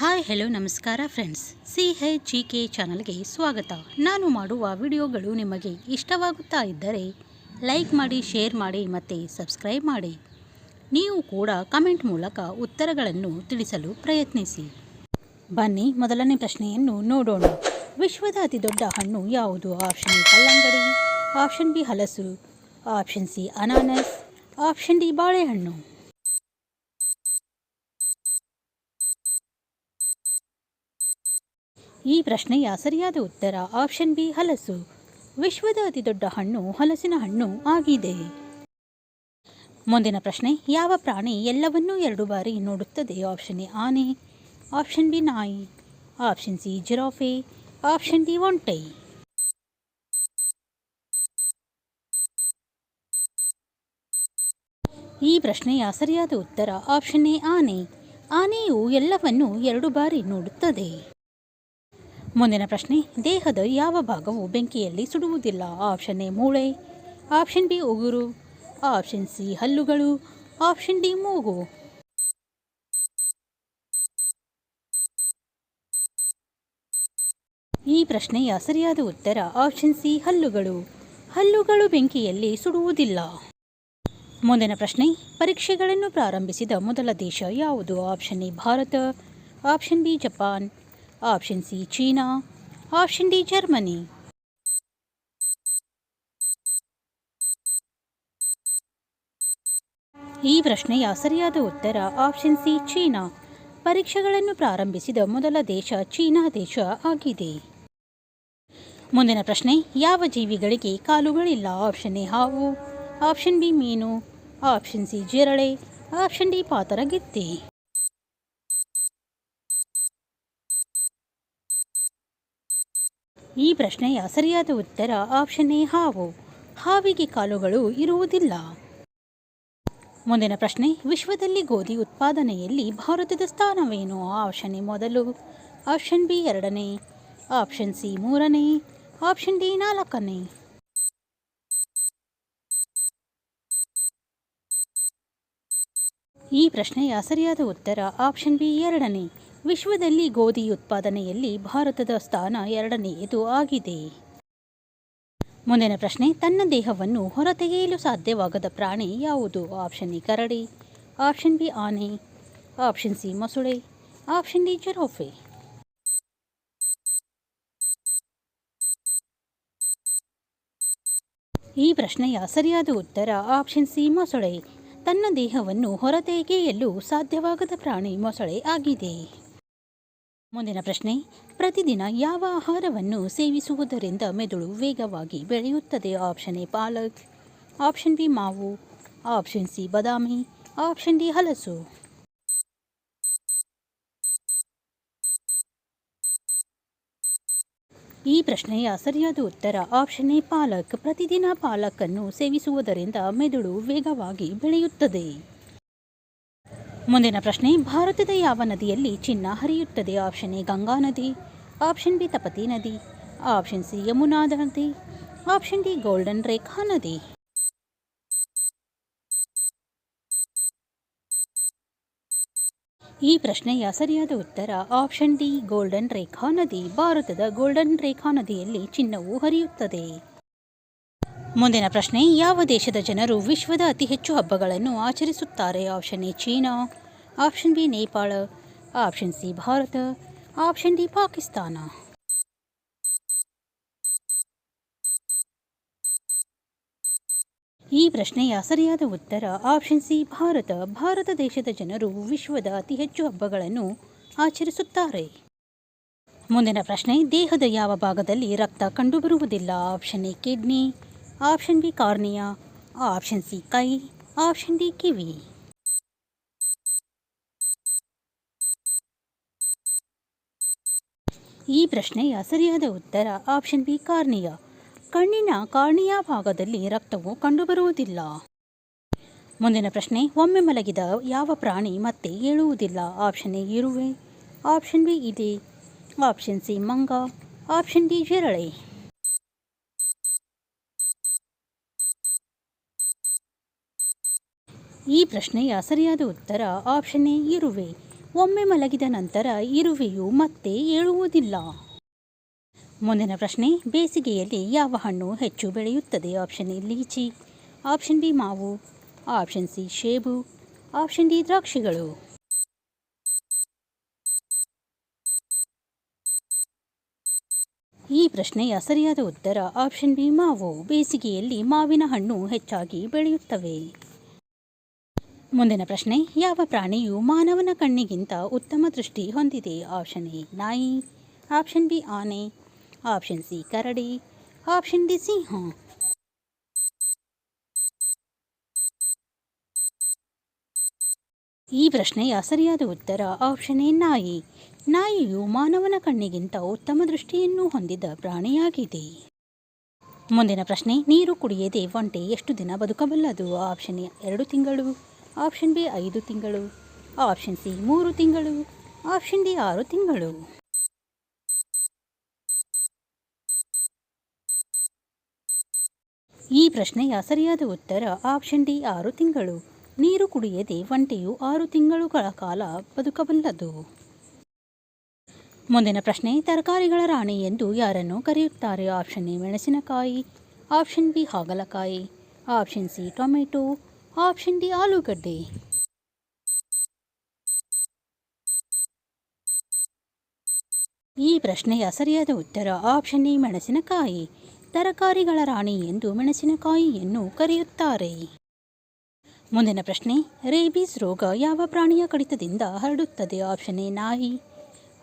Hi, hello, ನಮಸ್ಕಾರ friends. C H G K ಚಾನಲ್ಗೆ ಸ್ವಾಗತ. ನಾನು ಮಾಡುವ ವಿಡಿಯೋಗಳು ನಿಮಗೆ ಇಷ್ಟವಾಗುತ್ತಾ ಇದ್ದರೆ ಲೈಕ್ ಮಾಡಿ, ಶೇರ್ ಮಾಡಿ ಮತ್ತು ಸಬ್ಸ್ಕ್ರೈಬ್ ಮಾಡಿ. ನೀವು ಕೂಡ ಕಮೆಂಟ್ ಮೂಲಕ ಉತ್ತರಗಳನ್ನು ತಿಳಿಸಲು ಪ್ರಯತ್ನಿಸಿ. ಬನ್ನಿ, ಮೊದಲನೇ ಪ್ರಶ್ನೆಯನ್ನು ನೋಡೋಣ. ವಿಶ್ವದ ಅತಿದೊಡ್ಡ ಹಣ್ಣು ಯಾವುದು? ಆಪ್ಷನ್ ಎ, ಕಲ್ಲಂಗಡಿ, ಆಪ್ಷನ್ ಬಿ, ಹಲಸು, ಆಪ್ಷನ್ ಸಿ, ಅನಾನಸ್, ಆಪ್ಷನ್ ಡಿ, ಬಾಳೆಹಣ್ಣು. ಈ ಪ್ರಶ್ನೆಯ ಸರಿಯಾದ ಉತ್ತರ ಆಪ್ಷನ್ ಬಿ ಹಲಸು. ವಿಶ್ವದ ಅತಿದೊಡ್ಡ ಹಣ್ಣು ಹಲಸಿನ ಹಣ್ಣು ಆಗಿದೆ. ಮುಂದಿನ ಪ್ರಶ್ನೆ, ಯಾವ ಪ್ರಾಣಿ ಎಲ್ಲವನ್ನೂ ಎರಡು ಬಾರಿ ನೋಡುತ್ತದೆ? ಆಪ್ಷನ್ ಎ ಆನೆ. ಆಪ್ಷನ್ ಬಿ ನಾಯಿ. ಆಪ್ಷನ್ ಸಿ ಜಿರಾಫೆ. ಆಪ್ಷನ್ ಡಿ ಒಂಟೆ. ಈ ಪ್ರಶ್ನೆಯ ಸರಿಯಾದ ಉತ್ತರ ಆಪ್ಷನ್ ಎ ಆನೆ. ಆನೆಯು ಎಲ್ಲವನ್ನೂ ಎರಡು ಬಾರಿ ನೋಡುತ್ತದೆ. ಮುಂದಿನ ಪ್ರಶ್ನೆ, ದೇಹದ ಯಾವ ಭಾಗವು ಬೆಂಕಿಯಲ್ಲಿ ಸುಡುವುದಿಲ್ಲ? ಆಪ್ಷನ್ ಎ, ಮೂಳೆ. ಆಪ್ಷನ್ ಬಿ, ಉಗುರು. ಆಪ್ಷನ್ ಸಿ, ಹಲ್ಲುಗಳು. ಆಪ್ಷನ್ ಡಿ, ಮೂಗು. ಈ ಪ್ರಶ್ನೆಯ ಸರಿಯಾದ ಉತ್ತರ ಆಪ್ಷನ್ ಸಿ, ಹಲ್ಲುಗಳು. ಹಲ್ಲುಗಳು ಬೆಂಕಿಯಲ್ಲಿ ಸುಡುವುದಿಲ್ಲ. ಮುಂದಿನ ಪ್ರಶ್ನೆ, ಪರೀಕ್ಷೆಗಳನ್ನು ಪ್ರಾರಂಭಿಸಿದ ಮೊದಲ ದೇಶ ಯಾವುದು? Option A, Bharat. Option B, Japan. Option C China option D Germany ಈ ಪ್ರಶ್ನೆಯ ಸರಿಯಾದ ಉತ್ತರ ಆಪ್ಷನ್ ಸಿ ಚೀನಾ ಪರೀಕ್ಷೆಗಳನ್ನು ಪ್ರಾರಂಭಿಸಿದ ಮೊದಲ ದೇಶ ಚೀನಾ ದೇಶ ಆಗಿದೆ. ಮುಂದಿನ ಪ್ರಶ್ನೆ, ಯಾವ ಜೀವಿಗಳಿಗೆ ಕಾಲುಗಳಿಲ್ಲ? ಆಪ್ಷನ್ ಎ ಹಾವು. ಆಪ್ಷನ್ ಬಿ ಮೀನು. ಆಪ್ಷನ್ ಸಿ ಜಿರಳೆ. ಆಪ್ಷನ್ ಡಿ ಪಾತರಗಿತ್ತಿ ಈ ಪ್ರಶ್ನೆಯ ಸರಿಯಾದ ಉತ್ತರ ಆಪ್ಷನ್ ಎ ಹಾವು. ಹಾವಿಗೆ ಕಾಲುಗಳು ಇರುವುದಿಲ್ಲ. ಮುಂದಿನ ಪ್ರಶ್ನೆ, ವಿಶ್ವದಲ್ಲಿ ಗೋಧಿ ಉತ್ಪಾದನೆಯಲ್ಲಿ ಭಾರತದ ಸ್ಥಾನವೇನು? ಆಪ್ಷನ್ ಎ ಮೊದಲು ಆಪ್ಷನ್ ಬಿ ಎರಡನೇ ಆಪ್ಷನ್ ಸಿ ಮೂರನೇ ಆಪ್ಷನ್ ಡಿ ನಾಲ್ಕನೇ. ಈ ಪ್ರಶ್ನೆಯ ಸರಿಯಾದ ಉತ್ತರ ಆಪ್ಷನ್ ಬಿ ಎರಡನೇ. ವಿಶ್ವದಲ್ಲಿ ಗೋಧಿ ಉತ್ಪಾದನೆಯಲ್ಲಿ ಭಾರತದ ಸ್ಥಾನ ಎರಡನೆಯದು ಆಗಿದೆ. ಮುಂದಿನ ಪ್ರಶ್ನೆ, ತನ್ನ ದೇಹವನ್ನು ಹೊರತೆಗೆಯಲು ಸಾಧ್ಯವಾಗದ ಪ್ರಾಣಿ ಯಾವುದು? ಆಪ್ಷನ್ ಎ, ಕರಡಿ. ಆಪ್ಷನ್ ಬಿ, ಆನೆ. ಆಪ್ಷನ್ ಸಿ, ಮೊಸಳೆ. ಆಪ್ಷನ್ ಡಿ, ಜರೋಫೆ. ಈ ಪ್ರಶ್ನೆಯ ಸರಿಯಾದ ಉತ್ತರ ಆಪ್ಷನ್ ಸಿ, ಮೊಸಳೆ. ತನ್ನ ದೇಹವನ್ನು ಹೊರತೆಗೆಯಲು ಸಾಧ್ಯವಾಗದ ಪ್ರಾಣಿ ಮೊಸಳೆ ಆಗಿದೆ. ಮುಂದಿನ ಪ್ರಶ್ನೆ, ಪ್ರತಿದಿನ ಯಾವ ಆಹಾರವನ್ನು ಸೇವಿಸುವುದರಿಂದ ಮೆದುಳು ವೇಗವಾಗಿ ಬೆಳೆಯುತ್ತದೆ? ಆಪ್ಷನ್ ಎ, ಪಾಲಕ್. ಆಪ್ಷನ್ ಬಿ, ಮಾವು. ಆಪ್ಷನ್ ಸಿ, ಬದಾಮಿ. ಆಪ್ಷನ್ ಡಿ, ಹಲಸು. ಈ ಪ್ರಶ್ನೆಯ ಸರಿಯಾದ ಉತ್ತರ, ಆಪ್ಷನ್ ಎ, ಪಾಲಕ್. ಪ್ರತಿದಿನ ಪಾಲಕನ್ನು ಸೇವಿಸುವುದರಿಂದ ಮೆದುಳು ವೇಗವಾಗಿ ಬೆಳೆಯುತ್ತದೆ. ಮುಂದಿನ ಪ್ರಶ್ನೆ, ಭಾರತದ ಯಾವ ನದಿಯಲ್ಲಿ ಚಿನ್ನ ಹರಿಯುತ್ತದೆ? ಆಪ್ಷನ್ ಎ, ಗಂಗಾ ನದಿ, ಆಪ್ಷನ್ ಬಿ, ತಪತಿ ನದಿ, ಆಪ್ಷನ್ ಸಿ ಯಮುನಾ ನದಿ ಆಪ್ಷನ್ ಡಿ, ಗೋಲ್ಡನ್ ರೇಖಾ ನದಿ. ಈ ಪ್ರಶ್ನೆಯ ಸರಿಯಾದ ಉತ್ತರ, ಆಪ್ಷನ್ ಡಿ, ಗೋಲ್ಡನ್ ರೇಖಾ ನದಿ. ಭಾರತದ ಗೋಲ್ಡನ್ ರೇಖಾ ನದಿಯಲ್ಲಿ ಚಿನ್ನವು ಹರಿಯುತ್ತದೆ. ಮುಂದಿನ ಪ್ರಶ್ನೆ, ಯಾವ ದೇಶದ ಜನರು ವಿಶ್ವದ ಅತಿ ಹೆಚ್ಚು ಹಬ್ಬಗಳನ್ನು ಆಚರಿಸುತ್ತಾರೆ? Option A, China. Option B, Nepal. Option C, Bharat. Option D, Pakistan. ಈ ಪ್ರಶ್ನೆಯ ಸರಿಯಾದ ಉತ್ತರ ಆಪ್ಷನ್ ಸಿ, ಭಾರತ. ಭಾರತ ದೇಶದ ಜನರು ವಿಶ್ವದ ಅತಿ ಹೆಚ್ಚು ಹಬ್ಬಗಳನ್ನು ಆಚರಿಸುತ್ತಾರೆ. ಮುಂದಿನ ಪ್ರಶ್ನೆ, ದೇಹದ ಯಾವ ಭಾಗದಲ್ಲಿ ರಕ್ತ ಕಂಡುಬರುವುದಿಲ್ಲ? Option A, kidney. Option B cornea, option C ಕೈ, ಆಪ್ಷನ್ ಡಿ ಕಿವಿ. ಈ ಪ್ರಶ್ನೆಯ ಸರಿಯಾದ ಉತ್ತರ ಆಪ್ಷನ್ ಬಿ ಕಾರ್ನಿಯಾ. ಕಣ್ಣಿನ ಕಾರ್ನಿಯಾ ಭಾಗದಲ್ಲಿ ರಕ್ತವು ಕಂಡುಬರುವುದಿಲ್ಲ. ಮುಂದಿನ ಪ್ರಶ್ನೆ, ಒಮ್ಮೆ ಮಲಗಿದ ಯಾವ ಪ್ರಾಣಿ ಮತ್ತೆ ಏಳುವುದಿಲ್ಲ? ಆಪ್ಷನ್ ಎ ಇರುವೆ, ಆಪ್ಷನ್ ಬಿ ಇದೆ, ಆಪ್ಷನ್ ಸಿ ಮಂಗ, ಆಪ್ಷನ್ ಡಿ ಜಿರಳೆ. ಈ ಪ್ರಶ್ನೆಯ ಸರಿಯಾದ ಉತ್ತರ ಆಪ್ಷನ್ ಎ ಇರುವೆ. ಒಮ್ಮೆ ಮಲಗಿದ ನಂತರ ಇರುವೆಯು ಮತ್ತೆ ಏಳುವುದಿಲ್ಲ. ಮುಂದಿನ ಪ್ರಶ್ನೆ, ಬೇಸಿಗೆಯಲ್ಲಿ ಯಾವ ಹಣ್ಣು ಹೆಚ್ಚು ಬೆಳೆಯುತ್ತದೆ? ಆಪ್ಷನ್ ಎ ಲೀಚಿ. ಆಪ್ಷನ್ ಬಿ ಮಾವು. ಆಪ್ಷನ್ ಸಿ ಶೇಬು. ಆಪ್ಷನ್ ಡಿ ದ್ರಾಕ್ಷಿಗಳು. ಈ ಪ್ರಶ್ನೆಯ ಸರಿಯಾದ ಉತ್ತರ ಆಪ್ಷನ್ ಬಿ ಮಾವು. ಬೇಸಿಗೆಯಲ್ಲಿ ಮಾವಿನ ಹಣ್ಣು ಹೆಚ್ಚಾಗಿ ಬೆಳೆಯುತ್ತವೆ. ಮುಂದಿನ ಪ್ರಶ್ನೆ, ಯಾವ ಪ್ರಾಣಿಯು ಮಾನವನ ಕಣ್ಣಿಗಿಂತ ಉತ್ತಮ ದೃಷ್ಟಿ ಹೊಂದಿದೆ? ಆಪ್ಷನ್ ಎ, ನಾಯಿ. ಆಪ್ಷನ್ ಬಿ, ಆನೆ. ಆಪ್ಷನ್ ಸಿ, ಕರಡಿ. ಆಪ್ಷನ್ ಡಿ, ಸಿಂಹ. ಈ ಪ್ರಶ್ನೆಯ ಸರಿಯಾದ ಉತ್ತರ ಆಪ್ಷನ್ ಎ, ನಾಯಿ. ನಾಯಿಯು ಮಾನವನ ಕಣ್ಣಿಗಿಂತ ಉತ್ತಮ ದೃಷ್ಟಿಯನ್ನು ಹೊಂದಿದ ಪ್ರಾಣಿಯಾಗಿದೆ. ಮುಂದಿನ ಪ್ರಶ್ನೆ, ನೀರು ಕುಡಿಯದೆ ಒಂಟೆ ಎಷ್ಟು ದಿನ ಬದುಕಬಲ್ಲದು? ಆಪ್ಷನ್ ಎರಡು ತಿಂಗಳು. ಆಪ್ಷನ್ ಬಿ ಐದು ತಿಂಗಳು, ಆಪ್ಷನ್ ಸಿ ಮೂರು ತಿಂಗಳು, ಆಪ್ಷನ್ ಡಿ ಆರು ತಿಂಗಳು. ಈ ಪ್ರಶ್ನೆಯ ಸರಿಯಾದ ಉತ್ತರ ಆಪ್ಷನ್ ಡಿ ಆರು ತಿಂಗಳು. ನೀರು ಕುಡಿಯದೆ ಒಂಟೆಯು ಆರು ತಿಂಗಳುಗಳ ಕಾಲ ಬದುಕಬಲ್ಲದು. ಮುಂದಿನ ಪ್ರಶ್ನೆ, ತರಕಾರಿಗಳ ರಾಣಿ ಎಂದು ಯಾರನ್ನು ಕರೆಯುತ್ತಾರೆ? ಆಪ್ಷನ್ ಎ ಮೆಣಸಿನಕಾಯಿ, ಆಪ್ಷನ್ ಬಿ ಹಾಗಲಕಾಯಿ, option C tomato option D ಆಲೂಗಡ್ಡೆ ಈ ಪ್ರಶ್ನೆಯ ಸರಿಯಾದ ಉತ್ತರ ಆಪ್ಷನ್ ಡಿ ಮೆಣಸಿನಕಾಯಿ। ತರಕಾರಿಗಳ ರಾಣಿ ಎಂದು ಮೆಣಸಿನಕಾಯಿಯನ್ನು ಕರೆಯುತ್ತಾರೆ। ಮುಂದಿನ ಪ್ರಶ್ನೆ, ರೇಬೀಸ್ ರೋಗ ಯಾವ ಪ್ರಾಣಿಯ ಕಡಿತದಿಂದ ಹರಡುತ್ತದೆ? ಆಪ್ಷನ್ ಎ ನಾಯಿ।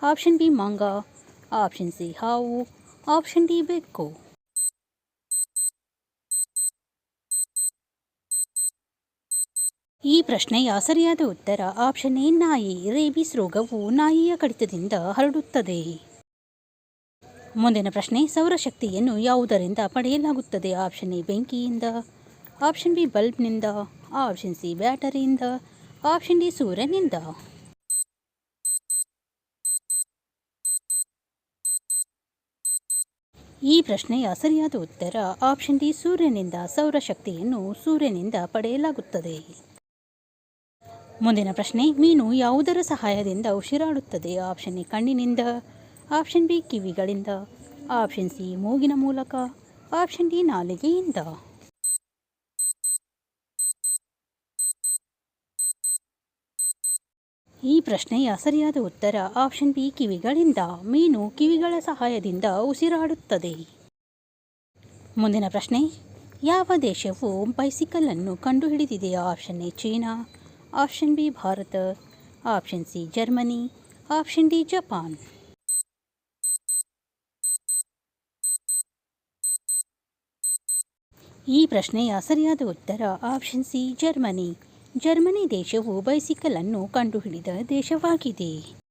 ಆಪ್ಷನ್ ಬಿ ಮಂಗ। ಆಪ್ಷನ್ ಸಿ ಹಾವು। ಆಪ್ಷನ್ ಡಿ ಬೆಕ್ಕು। ಈ ಪ್ರಶ್ನೆಯ ಸರಿಯಾದ ಉತ್ತರ ಆಪ್ಷನ್ ಎ, ನಾಯಿ. ರೇಬಿಸ್ ರೋಗವು ನಾಯಿಯ ಕಡಿತದಿಂದ ಹರಡುತ್ತದೆ. ಮುಂದಿನ ಪ್ರಶ್ನೆ ಸೌರಶಕ್ತಿಯನ್ನು ಯಾವುದರಿಂದ ಪಡೆಯಲಾಗುತ್ತದೆ? ಆಪ್ಷನ್ ಎ, ಬೆಂಕಿಯಿಂದ. ಆಪ್ಷನ್ ಬಿ, ಬಲ್ಬ್ನಿಂದ. ಆಪ್ಷನ್ ಸಿ, ಬ್ಯಾಟರಿಯಿಂದ. ಆಪ್ಷನ್ ಡಿ, ಸೂರ್ಯನಿಂದ. ಈ ಪ್ರಶ್ನೆಯ ಸರಿಯಾದ ಉತ್ತರ ಆಪ್ಷನ್ ಡಿ, ಸೂರ್ಯನಿಂದ. ಸೌರಶಕ್ತಿಯನ್ನು ಸೂರ್ಯನಿಂದ ಪಡೆಯಲಾಗುತ್ತದೆ. ಮುಂದಿನ ಪ್ರಶ್ನೆ, ಮೀನು ಯಾವುದರ ಸಹಾಯದಿಂದ ಉಸಿರಾಡುತ್ತದೆ? ಆಪ್ಷನ್ ಎ, ಕಣ್ಣಿನಿಂದ. ಆಪ್ಷನ್ ಬಿ, ಕಿವಿಗಳಿಂದ. ಆಪ್ಷನ್ ಸಿ, ಮೂಗಿನ ಮೂಲಕ. ಆಪ್ಷನ್ ಡಿ, ನಾಲಿಗೆಯಿಂದ. ಈ ಪ್ರಶ್ನೆಯ ಸರಿಯಾದ ಉತ್ತರ, ಆಪ್ಷನ್ ಬಿ, ಕಿವಿಗಳಿಂದ. ಮೀನು ಕಿವಿಗಳ ಸಹಾಯದಿಂದ ಉಸಿರಾಡುತ್ತದೆ. ಮುಂದಿನ ಪ್ರಶ್ನೆ, ಯಾವ ದೇಶವು ಬೈಸಿಕಲ್ ಅನ್ನು ಕಂಡುಹಿಡಿದಿದೆ option A, China. Option B Bharat option C Germany option D Japan ಈ ಪ್ರಶ್ನೆಯ ಸರಿಯಾದ ಉತ್ತರ ಆಪ್ಷನ್ ಸಿ ಜರ್ಮನಿ ಜರ್ಮನಿ ದೇಶವು ಬೈಸಿಕಲ್ ಅನ್ನು ಕಂಡುಹಿಡಿದ ದೇಶವಾಗಿದೆ.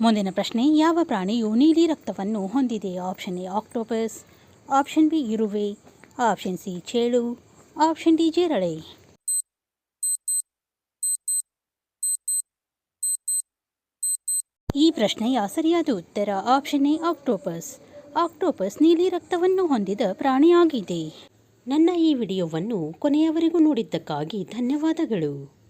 ಮುಂದಿನ ಪ್ರಶ್ನೆ, ಯಾವ ಪ್ರಾಣಿಯು ನೀಲಿ ರಕ್ತವನ್ನು ಹೊಂದಿದೆ? Option A octopus option B ಇರುವೆ. ಆಪ್ಷನ್ ಸಿ ಚೇಳು. ಆಪ್ಷನ್ ಡಿ ಜೇರಳೆ. ಈ ಪ್ರಶ್ನೆಯ ಸರಿಯಾದ ಉತ್ತರ ಆಪ್ಷನ್ ಎ ಆಕ್ಟೋಪಸ್ ಆಕ್ಟೋಪಸ್ ನೀಲಿ ರಕ್ತವನ್ನು ಹೊಂದಿದ ಪ್ರಾಣಿಯಾಗಿದೆ. ನನ್ನ ಈ ವಿಡಿಯೋವನ್ನು ಕೊನೆಯವರೆಗೂ ನೋಡಿದ್ದಕ್ಕಾಗಿ ಧನ್ಯವಾದಗಳು.